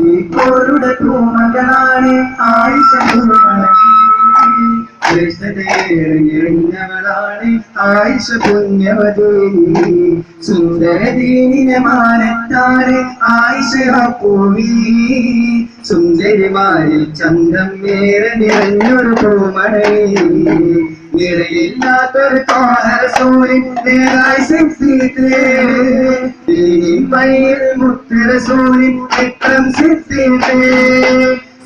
സിദ്ദീഖോരുടെ പൂമകളാണ് ആയിഷ ാണ് ആയിഷ പുണ്യവതി. സുന്ദരദീനിനെ മാനത്താണ് ആയിഷ പൂവി സുന്ദരിമാരിൽ ചന്തം ഏറെ നിറഞ്ഞൊരു പൂമണി നിറയില്ലാത്തൊരു തോഹരസൂരിൻ നേരായി സിദ്ധിത്തേ പയ്യിൽ മുത്തുരസൂരിൻ വിക്രം സിദ്ധിത്തേ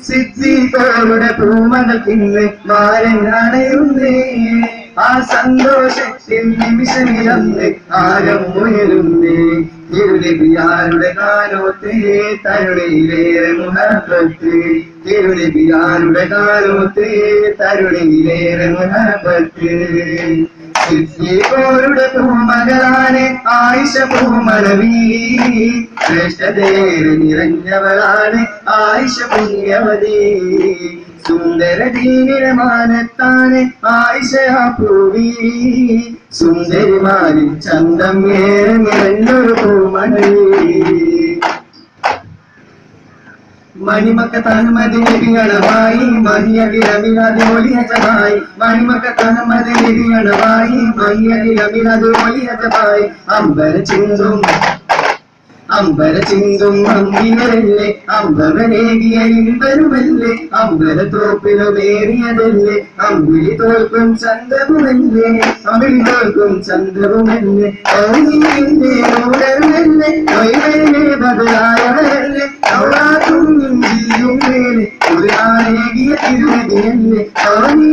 സിദ്ധികളുടെ പൂമകൾക്കിന്ന് മാരൻ അണയുന്നേ ആ സന്തോഷത്തിൽ നിമിഷമിലന്ന് ആരം ഉയരുന്നേ. തിരുനബിയാരുടെ കാലോത്തെ തരുണിയിലേറെ മുഹബത്ത്. തിരുനബിയാരുടെ കാലോത്തെ തരുണിയിലേറെ മുഹബത്ത്. സിദ്ധികളുടെ പൂമകളാണ് ആയിഷ പൂമലവീ ശ്രേഷ്ഠതേറെ നിറഞ്ഞവളാണ് ആയിഷ പുണ്യവതി. സുന്ദര ദീനമാനത്താണ് ആയിഷ പൂവി. സുന്ദരിമാരിൽ ചന്തം ഏറെ നിറഞ്ഞൊരു പൂമണി. മണിമക്കത്താണ് മതിനികളമായി മഹിയകിലമിലത് ഒളിയജമായി മണിമക്കത്താണ് മതിനികളമായി മഹിയകിലമിലത് ഒളിയജമായി അമ്പര ചിന്തും അമ്പര ചിന്തും അമ്പിനരല്ലേ അമ്പവനേകിയ ഇമ്പരുമല്ലേ അമ്പര തോപ്പിലുമേറിയതല്ലേ അമ്പിളി തോൽക്കും ചന്തവുമല്ലേ അമ്പിളി തോൽക്കും ചന്തവുമല്ലേ ഓനിന്റെ ഓടമല്ലേ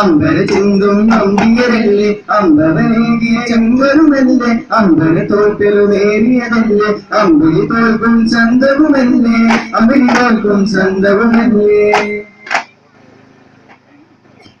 അമ്പര ചിന്തും അമ്പിയരല്ലേ അമ്പവനേകിയ ചെമ്പരുമല്ലേ അമ്പര തോൽക്കലുമേറിയതല്ലേ അമ്പരി തോൽക്കും ചന്തവുമല്ലേ? അമ്പരി തോൽക്കും ചന്തവുമല്ലേ?